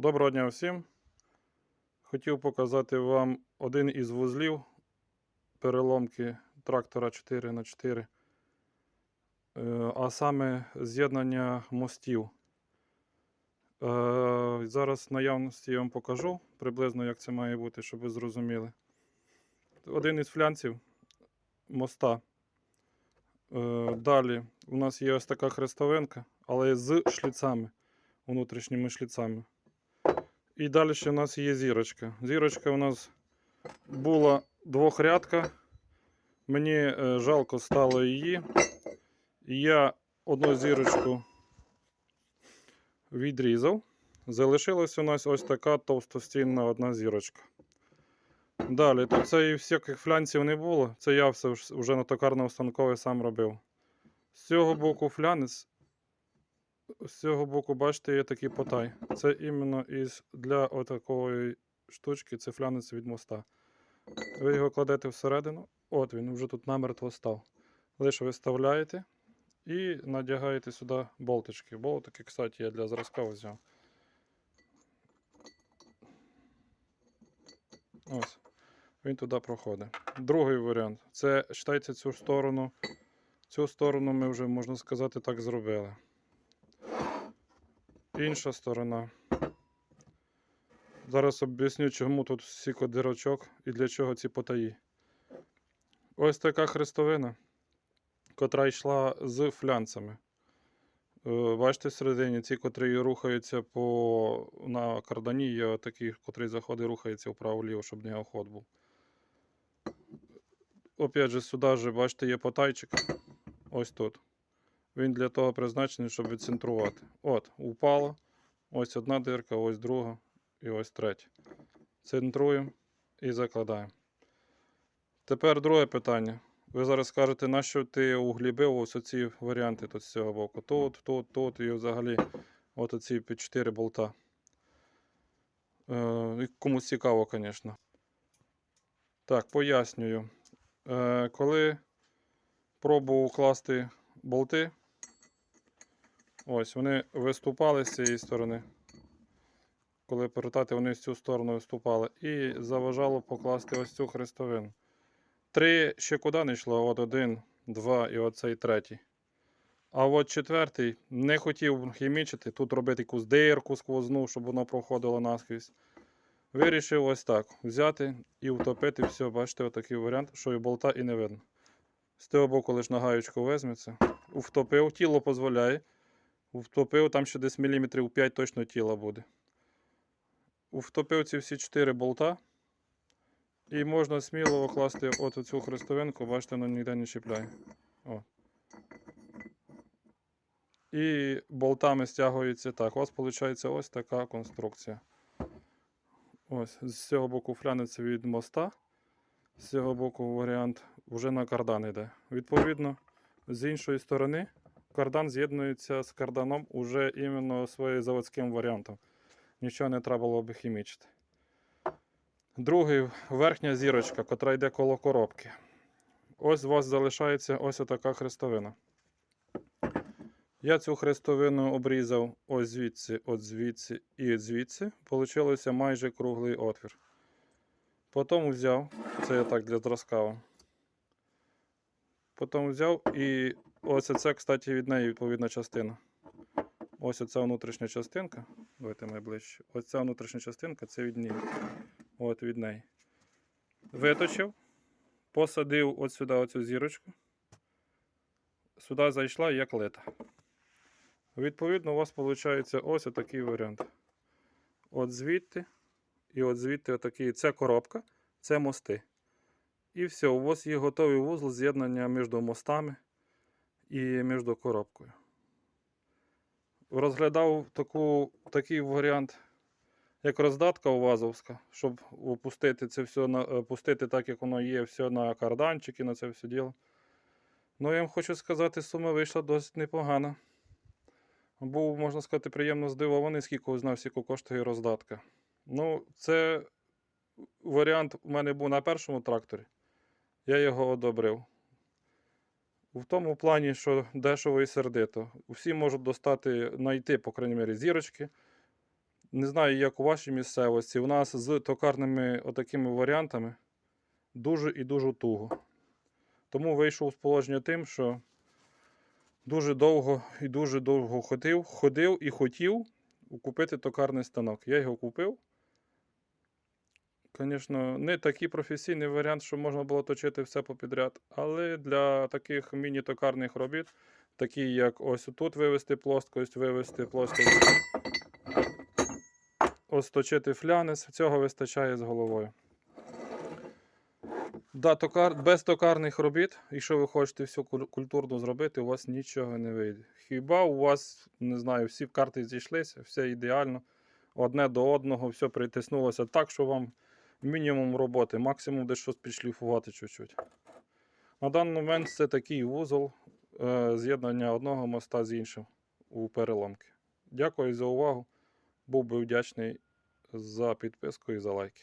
Доброго дня всім. Хотів показати вам один із вузлів переломки трактора 4х4, е, а саме з'єднання мостів. Е, Зараз наявності я вам покажу приблизно, як це має бути, щоб ви зрозуміли. Один із флянців моста. Е, Далі у нас є ось така хрестовинка, але з шліцами, внутрішніми шліцами. І далі у нас є зірочка. Зірочка у нас була двохрядка. Мені е, жалко стало її. Я одну зірочку відрізав. Залишилась у нас ось така товстостінна одна зірочка. Далі, тут це і всяких флянців не було. Це я все вже на токарно станкове сам робив. З цього боку флянець. З цього боку, бачите, є такий потай. Це іменно із для отакої штучки, це флянець від моста. Ви його кладете всередину, от він вже тут намертво став. Лише виставляєте і надягаєте сюди болтички. Болтики, кстати, я для зразка взяв. Ось. Він туди проходить. Другий варіант. Це читайте цю сторону. Цю сторону ми вже, можна сказати, так зробили. Інша сторона. Зараз об'ясню, чому тут стільки дирочок і для чого ці потаї. Ось така хрестовина, котра йшла з флянцями. Е, Бачите, всередині ці, котрі рухаються по... на кардані, є такі, котрий заходить, рухається вправо-ліво, щоб не оход був. Опять же, сюди же, бачите, є потайчик. Ось тут. Він для того призначений, щоб відцентрувати. От, упало. Ось одна дирка, ось друга і ось третя. Центруємо і закладаємо. Тепер друге питання. Ви зараз скажете, нащо ти углібив ось оці варіанти тут з цього боку. Тут, тут, тут і взагалі от оці під 4 болта. Е, комусь цікаво, звісно. Так, пояснюю. Е, коли пробував класти болти, ось вони виступали з цієї сторони. Коли повертати, вони з цю сторону виступали. І заважало покласти ось цю хрестовину. Три ще куди не йшло, от один, два і оцей третій. А от четвертий не хотів хімічити, тут робити якусь дирку сквозну, щоб воно проходило наскрізь. Вирішив ось так взяти і втопити все, бачите, отакий варіант, що і болта і не видно. З того боку лише на гаючку візьметься. Втопив, тіло дозволяє. Втопив, там ще десь міліметрів 5 точно тіла буде. Втопив ці всі 4 болта. І можна сміло класти от цю хрестовинку, бачите, воно ніде не чіпляє. О. І болтами стягується так. У вас виходить ось така конструкція. Ось, з цього боку флянець від моста, з цього боку варіант вже на кардан йде. Відповідно, з іншої сторони кардан з'єднується з карданом уже іменно своїм заводським варіантом. Нічого не треба було би хімічити. Другий верхня зірочка, котра йде коло коробки. Ось у вас залишається ось така хрестовина. Я цю хрестовину обрізав ось звідси, от звідси і звідси. Получилося майже круглий отвір. Потім взяв, це я так для зразка. Потім взяв і ось це, кстати, від неї відповідна частина. Ось оця внутрішня частинка. Давайте ми. Ось ця внутрішня частинка це від неї. От від неї. Виточив, посадив от сюди оцю зірочку. Сюди зайшла як лита. Відповідно, у вас виходить ось такий варіант. От звідти і от звідти отакий. Це коробка, це мости. І все, у вас є готовий вузол з'єднання між мостами і між коробкою. Розглядав таку, такий варіант, як роздатка УВАЗовська, щоб опустити це все на, е, пустити так, як воно є, все на карданчики, на це все діло. Ну, я вам хочу сказати, сума вийшла досить непогана. Був, можна сказати, приємно здивований, скільки знав, скільки коштує роздатка. Ну, це варіант у мене був на першому тракторі. Я його одобрив. В тому плані, що дешево і сердито. Всі можуть достати, знайти, по крайній мірі, зірочки. Не знаю, як у вашій місцевості. У нас з токарними отакими варіантами дуже і дуже туго. Тому вийшов з положення тим, що дуже довго і дуже довго ходив, ходив і хотів купити токарний станок. Я його купив. Звісно, не такий професійний варіант, що можна було точити все попідряд, але для таких міні-токарних робіт, такі як ось тут вивести плоскость, вивести плоскость, ось точити флянець, цього вистачає з головою. Да, токар, без токарних робіт, якщо ви хочете все куль- культурно зробити, у вас нічого не вийде. Хіба у вас, не знаю, всі карти зійшлися, все ідеально, одне до одного, все притиснулося так, що вам мінімум роботи, максимум десь щось підшліфувати чуть-чуть. На даний момент це такий вузол е, з'єднання одного моста з іншим у переламки. Дякую за увагу. Був би вдячний за підписку і за лайки.